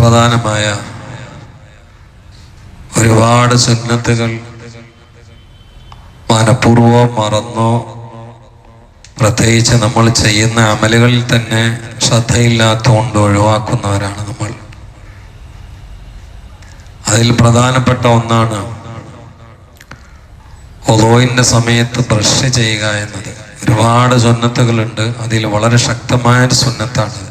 സുപ്രധാനമായ ഒരുപാട് സുന്നത്തുകൾ മനഃപൂർവം മറന്നോ പ്രത്യേകിച്ച് നമ്മൾ ചെയ്യുന്ന അമലുകളിൽ തന്നെ ശ്രദ്ധയില്ലാത്തതുകൊണ്ട് ഒഴിവാക്കുന്നവരാണ് നമ്മൾ. അതിൽ പ്രധാനപ്പെട്ട ഒന്നാണ് ഒലോയിന്റെ സമയത്ത് ബ്രഷ് ചെയ്യുക എന്നത്. ഒരുപാട് സുന്നത്തുകളുണ്ട്. അതിൽ വളരെ ശക്തമായ ഒരു സുന്നത്താണ്.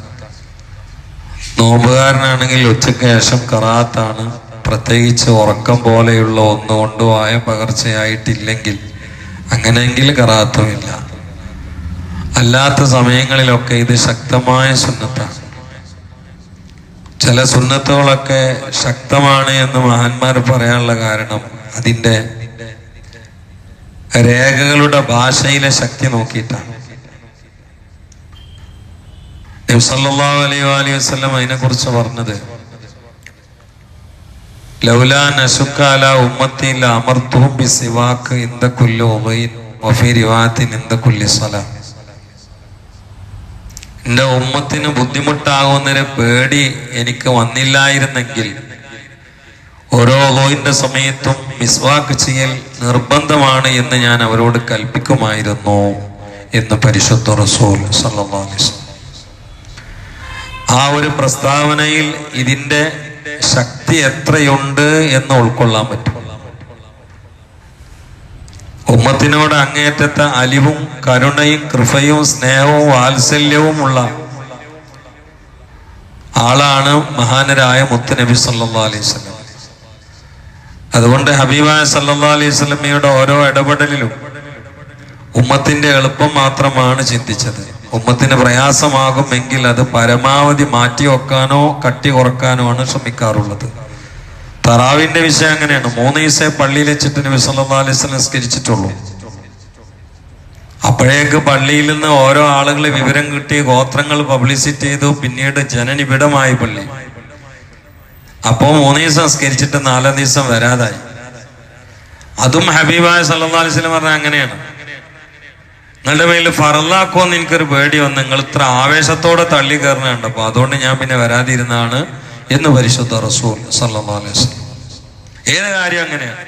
നോമ്പുകാരനാണെങ്കിൽ ഉച്ചയ്ക്ക് ശേഷം കറാത്താണ്. പ്രത്യേകിച്ച് ഉറക്കം പോലെയുള്ള ഒന്നുകൊണ്ടോ ആയ പകർച്ചയായിട്ടില്ലെങ്കിൽ അങ്ങനെയെങ്കിൽ കറാത്തുമില്ല അല്ലാത്ത സമയങ്ങളിലൊക്കെ ഇത് ശക്തമായ സുന്നത്താണ്. ചില സുന്നത്തുകളൊക്കെ ശക്തമാണ് എന്ന് മഹാന്മാർ പറയാനുള്ള കാരണം അതിന്റെ രേഖകളുടെ ഭാഷയിലെ ശക്തി നോക്കിയിട്ടാണ്. നബി സല്ലല്ലാഹു അലൈഹി അതിനെ കുറിച്ച് പറഞ്ഞത് ഇന്ദ കുല്ലു കുല്ലി എന്റെ ഉമ്മത്തിന് ബുദ്ധിമുട്ടാകുന്നൊരു പേടി എനിക്ക് വന്നില്ലായിരുന്നെങ്കിൽ ഓരോ ലോയിന്റെ സമയത്തും മിസ്വാക്ക് ചെയ്യൽ നിർബന്ധമാണ് എന്ന് ഞാൻ അവരോട് കൽപ്പിക്കുമായിരുന്നു എന്ന് പരിശുദ്ധ റസൂൽ സല്ലല്ലാഹു അലൈഹി വസല്ലം ആ ഒരു പ്രസ്താവനയിൽ ഇതിന്റെ ശക്തി എത്രയുണ്ട് എന്ന് ഉൾക്കൊള്ളാൻ പറ്റും. ഉമ്മത്തിനോട് അങ്ങേറ്റത്തെ അലിവും കരുണയും കൃപയും സ്നേഹവും വാത്സല്യവുമുള്ള ആളാണ് മഹാനരായ മുത്തുനബി സല്ലാ അലൈഹി വസല്ലം. അതുകൊണ്ട് ഹബീബായ സല്ലാ അലൈഹി വസല്ലമയുടെ ഓരോ ഇടപെടലിലും ഉമ്മത്തിന്റെ എളുപ്പം മാത്രമാണ് ചിന്തിച്ചത്. ഉമ്മത്തിന് പ്രയാസമാകുമെങ്കിൽ അത് പരമാവധി മാറ്റി വെക്കാനോ കട്ടി കുറക്കാനോ ആണ് ശ്രമിക്കാറുള്ളത്. തറാവിന്റെ വിഷയം അങ്ങനെയാണ്. മൂന്ന് ദിവസേ പള്ളിയിൽ വെച്ചിട്ട് നബി അലൈഹി നിസ്കരിച്ചിട്ടുള്ളൂ. അപ്പോഴേക്ക് പള്ളിയിൽ നിന്ന് ഓരോ ആളുകൾ വിവരം കിട്ടി ഗോത്രങ്ങൾ പബ്ലിസിറ്റി ചെയ്തു പിന്നീട് ജനനിബിഡമായി പള്ളി. അപ്പോ മൂന്ന് ദിവസം സംസ്കരിച്ചിട്ട് നാലാം ദിവസം വരാതായി. അതും ഹബീബായ സല്ലാസ്ലം അലൈഹി അങ്ങനെയാണ്. നിങ്ങളുടെ മേലിൽ ഫറലാക്കുമെന്ന് എനിക്കൊരു പേടി വന്നു നിങ്ങൾ ഇത്ര ആവേശത്തോടെ തള്ളി കയറുന്നുണ്ട് അപ്പൊ അതുകൊണ്ട് ഞാൻ പിന്നെ വരാതിരുന്നാണ് എന്ന് പരിശുദ്ധ റസൂൽ വസല്ലം. ഏത് കാര്യം അങ്ങനെയാണ്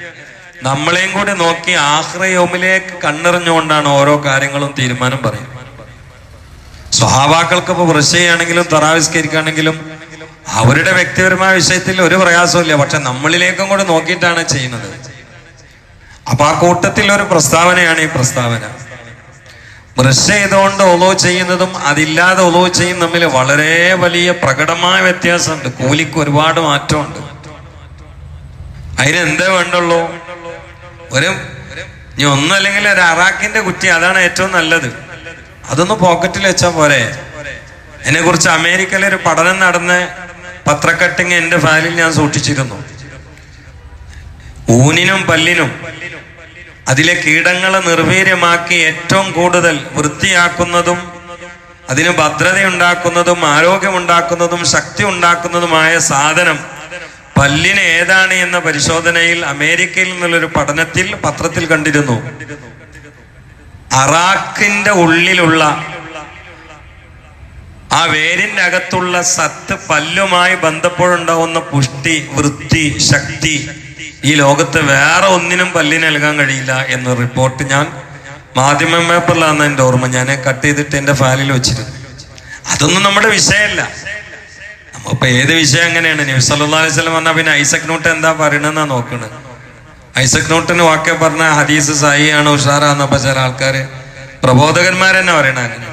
നമ്മളെയും കൂടി നോക്കി ആഹ്റയോമിലേക്ക് കണ്ണെറിഞ്ഞുകൊണ്ടാണ് ഓരോ കാര്യങ്ങളും തീരുമാനം പറയുന്നത്. സ്വഹാബാക്കൾക്ക് ഇപ്പൊ ബ്രഷ് ചെയ്യുകയാണെങ്കിലും തറാവിസ്കരിക്കുകയാണെങ്കിലും അവരുടെ വ്യക്തിപരമായ വിഷയത്തിൽ ഒരു പ്രയാസമില്ല പക്ഷെ നമ്മളിലേക്കും കൂടെ നോക്കിയിട്ടാണ് ചെയ്യുന്നത്. അപ്പൊ ആ കൂട്ടത്തിൽ ഒരു പ്രസ്താവനയാണ് ഈ പ്രസ്താവന. ബ്രഷ് ചെയ്തുകൊണ്ട് ഒലോ ചെയ്യുന്നതും അതില്ലാതെ ഒലോ ചെയ്യുന്ന തമ്മിൽ വളരെ വലിയ പ്രകടമായ വ്യത്യാസമുണ്ട്. കൂലിക്ക് ഒരുപാട് മാറ്റമുണ്ട്. അതിനെന്തേ വേണ്ടുള്ളൂ? ഒരു ഇനി ഒന്നല്ലെങ്കിൽ ഒരു അറാക്കിന്റെ കുറ്റി അതാണ് ഏറ്റവും നല്ലത്. അതൊന്ന് പോക്കറ്റിൽ വെച്ചാ പോരെ? എന്നെ കുറിച്ച് അമേരിക്കയിൽ ഒരു പഠനം നടന്ന് പത്രക്കട്ടിങ് എന്റെ ഫയലിൽ ഞാൻ സൂക്ഷിച്ചിരുന്നു. ഊനിനും പല്ലിനും അതിലെ കീടങ്ങളെ നിർവീര്യമാക്കി ഏറ്റവും കൂടുതൽ വൃത്തിയാക്കുന്നതും അതിന് ഭദ്രതയുണ്ടാക്കുന്നതും ആരോഗ്യമുണ്ടാക്കുന്നതും ശക്തി ഉണ്ടാക്കുന്നതുമായ സാധനം പല്ലിന് ഏതാണ് എന്ന പരിശോധനയിൽ അമേരിക്കയിൽ നിന്നുള്ളൊരു പഠനത്തിൽ പത്രത്തിൽ കണ്ടിരുന്നു. അറാഖിന്റെ ഉള്ളിലുള്ള ആ വേരിന്റെ അകത്തുള്ള സത്ത് പല്ലുമായി ബന്ധപ്പെടുണ്ടാവുന്ന പുഷ്ടി വൃത്തി ശക്തി ഈ ലോകത്ത് വേറെ ഒന്നിനും പല്ലിന് നൽകാൻ കഴിയില്ല എന്ന റിപ്പോർട്ട് ഞാൻ മാധ്യമ പേപ്പറിലാണ് എന്റെ ഓർമ്മ ഞാൻ കട്ട് ചെയ്തിട്ട് എന്റെ ഫയലിൽ വെച്ചിരുന്നു. അതൊന്നും നമ്മുടെ വിഷയമല്ല. നമ്മളിപ്പോ ഏത് വിഷയം അങ്ങനെയാണ്? നബി സല്ലല്ലാഹു അലൈഹി പറഞ്ഞാൽ പിന്നെ ഐസക് നോട്ട് എന്താ പറയണെന്നാ നോക്കണത് ഐസക് നോട്ടിന് വാക്കെ പറഞ്ഞ ഹദീസ് സായിയാണ് ഉഷാറാന്നപ്പോ ചില ആൾക്കാര് പ്രബോധകന്മാരെന്നെ പറയണ അങ്ങനെ.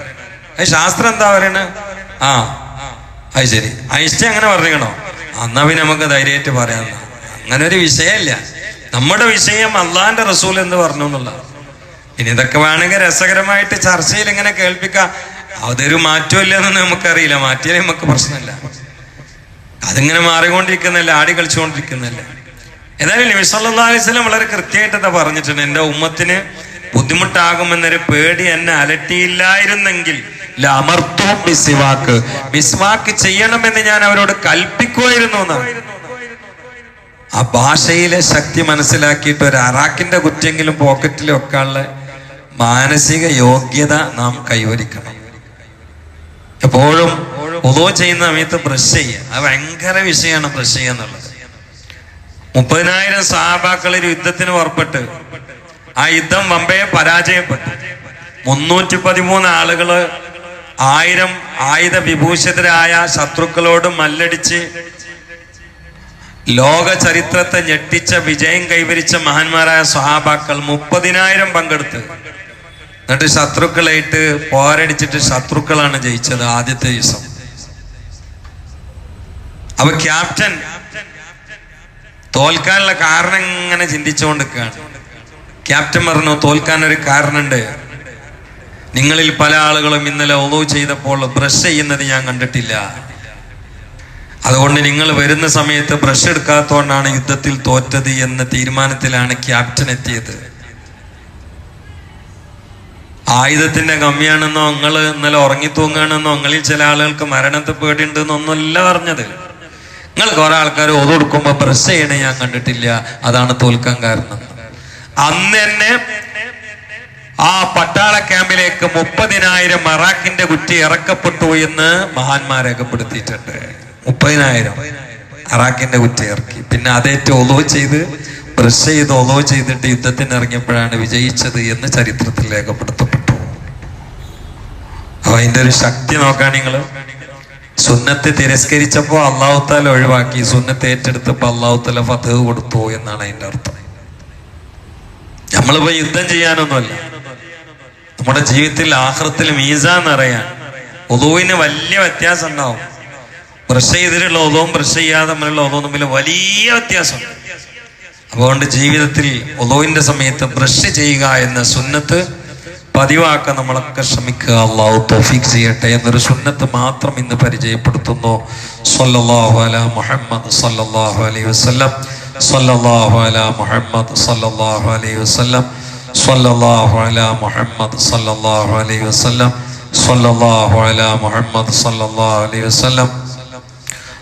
ശാസ്ത്രം എന്താ പറയണ? ആ അത് ശരി. ഐസ്റ്റ അങ്ങനെ പറഞ്ഞിക്കണോ എന്നാ പിന്നെ നമുക്ക് ധൈര്യമായിട്ട് പറയാം അങ്ങനെ ഒരു വിഷയമല്ല. നമ്മുടെ വിഷയം അള്ളാന്റെ റസൂൽ എന്ന് പറഞ്ഞു എന്നുള്ള. ഇനി ഇതൊക്കെ വേണമെങ്കിൽ രസകരമായിട്ട് ചർച്ചയിൽ ഇങ്ങനെ കേൾപ്പിക്കാം. അതൊരു മാറ്റമില്ല എന്ന് നമുക്കറിയില്ല. മാറ്റിയാലേ നമുക്ക് പ്രശ്നമില്ല. അതിങ്ങനെ മാറിക്കൊണ്ടിരിക്കുന്നല്ല ആടി കളിച്ചുകൊണ്ടിരിക്കുന്നല്ല ഏതായാലും നബി സല്ലല്ലാഹു അലൈഹി വസല്ലം വളരെ കൃത്യമായിട്ട് എന്താ പറഞ്ഞിട്ടുണ്ട്. എന്റെ ഉമ്മത്തിന് ബുദ്ധിമുട്ടാകുമെന്നൊരു പേടി എന്നെ അലട്ടിയില്ലായിരുന്നെങ്കിൽ അമർത്തു മിസ്വാക്ക്. മിസ്വാക്ക് ചെയ്യണമെന്ന് ഞാൻ അവരോട് കൽപ്പിക്കുമായിരുന്നു എന്നാണ്. ആ ഭാഷയിലെ ശക്തി മനസ്സിലാക്കിയിട്ട് ഒരു അറാക്കിന്റെ കുറ്റെങ്കിലും പോക്കറ്റിൽ വെക്കാനുള്ള മാനസിക യോഗ്യത നാം കൈവരിക്കണം. എപ്പോഴും ഒതോ ചെയ്യുന്ന സമയത്ത് ബ്രഷ് ചെയ്യുക അത് ഭയങ്കര വിഷയമാണ് ബ്രഷ് ചെയ്യുക എന്നുള്ളത്. മുപ്പതിനായിരം ഒരു യുദ്ധത്തിന് പുറപ്പെട്ട് ആ യുദ്ധം വമ്പയെ പരാജയപ്പെട്ടു. മുന്നൂറ്റി പതിമൂന്ന് ആളുകൾ ആയിരം ആയുധ വിഭൂഷിതരായ ശത്രുക്കളോട് മല്ലടിച്ച് ലോക ചരിത്രത്തെ ഞെട്ടിച്ച വിജയം കൈവരിച്ച മഹാന്മാരായ സ്വഹാബാക്കൾ മുപ്പതിനായിരം പങ്കെടുത്ത് എന്നിട്ട് ശത്രുക്കളായിട്ട് പോരടിച്ചിട്ട് ശത്രുക്കളാണ് ജയിച്ചത് ആദ്യത്തെ ദിവസം. അപ്പൊ ക്യാപ്റ്റൻ തോൽക്കാനുള്ള കാരണം ഇങ്ങനെ ചിന്തിച്ചുകൊണ്ടിരിക്കുകയാണ്. ക്യാപ്റ്റൻ പറഞ്ഞു തോൽക്കാൻ ഒരു കാരണമുണ്ട്. നിങ്ങളിൽ പല ആളുകളും ഇന്നലെ ഒതു ചെയ്തപ്പോൾ ബ്രഷ് ചെയ്യുന്നത് ഞാൻ കണ്ടിട്ടില്ല. അതുകൊണ്ട് നിങ്ങൾ വരുന്ന സമയത്ത് ബ്രഷ് എടുക്കാത്തതുകൊണ്ടാണ് യുദ്ധത്തിൽ തോറ്റത് എന്ന തീരുമാനത്തിലാണ് ക്യാപ്റ്റൻ എത്തിയത്. ആയുധത്തിന്റെ കമ്മിയാണെന്നോ നിങ്ങൾ ഇന്നലെ ഉറങ്ങി തൂങ്ങാണെന്നോ നിങ്ങളിൽ ചില ആളുകൾക്ക് മരണത്തെ പേടിയുണ്ടെന്നൊന്നുമല്ല പറഞ്ഞത്. നിങ്ങൾ കുറെ ആൾക്കാർ ഒതുകൊടുക്കുമ്പോ ബ്രഷ് ചെയ്യണേ ഞാൻ കണ്ടിട്ടില്ല. അതാണ് തോൽക്കാൻ കാരണം. അന്ന് തന്നെ ആ പട്ടാള ക്യാമ്പിലേക്ക് മുപ്പതിനായിരം മറാക്കിന്റെ കുറ്റി ഇറക്കപ്പെട്ടു എന്ന് മഹാന്മാർ രേഖപ്പെടുത്തിയിട്ടുണ്ട്. മുപ്പതിനായിരം. അറാഖിന്റെ കുറ്റി ഇറക്കി. പിന്നെ അതേറ്റ് ഒലോ ചെയ്ത് ബ്രഷ് ചെയ്ത് ഒലോ ചെയ്തിട്ട് യുദ്ധത്തിന് ഇറങ്ങിയപ്പോഴാണ് വിജയിച്ചത് എന്ന് ചരിത്രത്തിൽ രേഖപ്പെടുത്തപ്പെട്ടു. അപ്പൊ അതിന്റെ ഒരു ശക്തി നോക്കാൻ നിങ്ങൾ സുന്നത്ത് തിരസ്കരിച്ചപ്പോ അള്ളാഹുത്താല ഒഴിവാക്കി. സുന്നത്ത് ഏറ്റെടുത്തപ്പോ അള്ളാഹുത്താല ഫതഹ് കൊടുത്തു എന്നാണ് അതിന്റെ അർത്ഥം. നമ്മളിപ്പോ യുദ്ധം ചെയ്യാനൊന്നുമല്ല. നമ്മുടെ ജീവിതത്തിൽ ആഹൃത്തിൽ മീസാൻ അറിയാൻ ഒതുവിന് വലിയ വ്യത്യാസം ഉണ്ടാവും. ബ്രഷ് ചെയ്തിട്ടുള്ള ഒതവും ബ്രഷ് ചെയ്യാതെ തമ്മിലുള്ള ഒതവും തമ്മിൽ വലിയ വ്യത്യാസം. അതുകൊണ്ട് ജീവിതത്തിൽ ഒതോവിന്റെ സമയത്ത് ബ്രഷ് ചെയ്യുക എന്ന സുന്നത്ത് പതിവാക്കാൻ നമ്മളൊക്കെ ശ്രമിക്കുക. അള്ളാഹു തോഫിക് ചെയ്യട്ടെ എന്നൊരു സുന്നത്ത് മാത്രം ഇന്ന് പരിചയപ്പെടുത്തുന്നു. സല്ലല്ലാഹു അലാ മുഹമ്മദ് സല്ലല്ലാഹു അലൈഹി വസല്ലം. സല്ലല്ലാഹു അലാ മുഹമ്മദ് സല്ലല്ലാഹു അലൈഹി വസല്ലം. സല്ലല്ലാഹു അലാ മുഹമ്മദ് സല്ലല്ലാഹു അലൈഹി വസല്ലം. സല്ലല്ലാഹു അലാ മുഹമ്മദ് സല്ലല്ലാഹു അലൈഹി വസല്ലം.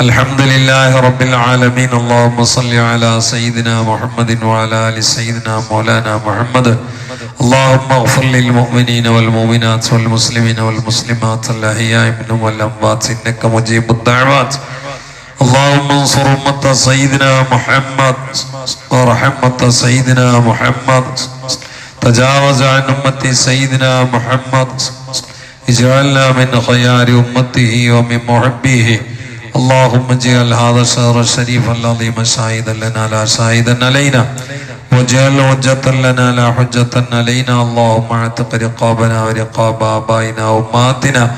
الحمد لله رب العالمين اللهم صل على سيدنا محمد وعلى ال سيدنا مولانا محمد اللهم اغفر للمؤمنين والمؤمنات والمسلمين والمسلمات الاحياء منهم والاموات انك مجيب الدعوات اللهم انصر امه سيدنا محمد ورحمه سيدنا محمد تجاوز عن امه سيدنا محمد اجعلنا من خيار امته ومن محبيه اللهم اجعل هذا الشهر الشريف العظيم شاهدا لنا لا شاهدا علينا. واجعل حجة لنا لا حجة علينا. اللهم اعتق رقابنا ورقاب آبائنا وأمهاتنا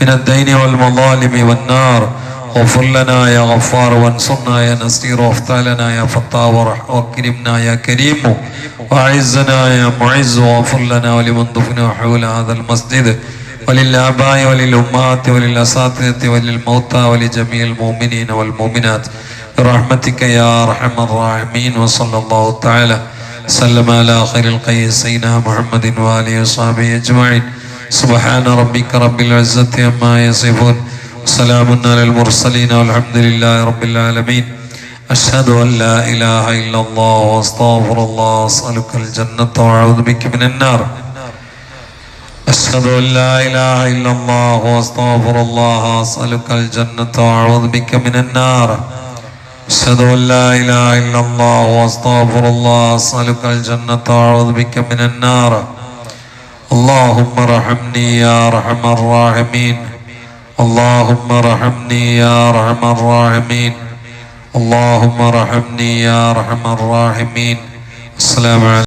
من الدين والمظالم والنار. غفر لنا يا غفار وانصرنا يا نصير. وافتح لنا يا فتاح واكرمنا يا كريم. واعزنا يا معز. واغفر لنا ولمن دفن حول هذا المسجد. وللآباء وللأمهات وللأساتذة وللموتى ولجميع المؤمنين والمؤمنات. برحمتك يا أرحم الراحمين وصلى الله تعالى سلم على خير القيس سيدنا محمد وآله وصحبه أجمعين. سبحان ربك رب العزة عما يصفون. وسلام على المرسلين والحمد لله رب العالمين. أشهد أن لا إله إلا الله وأستغفر الله أسألك الجنة وأعوذ بك من النار. أشهد أن لا إله إلا الله وأستغفر الله أسألك الجنة وأعوذ بك من النار. أشهد أن لا إله إلا الله وأستغفر الله أسألك الجنة وأعوذ بك من النار. اللهم ارحمني يا أرحم الراحمين. اللهم ارحمني يا أرحم الراحمين. اللهم ارحمني يا أرحم الراحمين. السلام عليكم.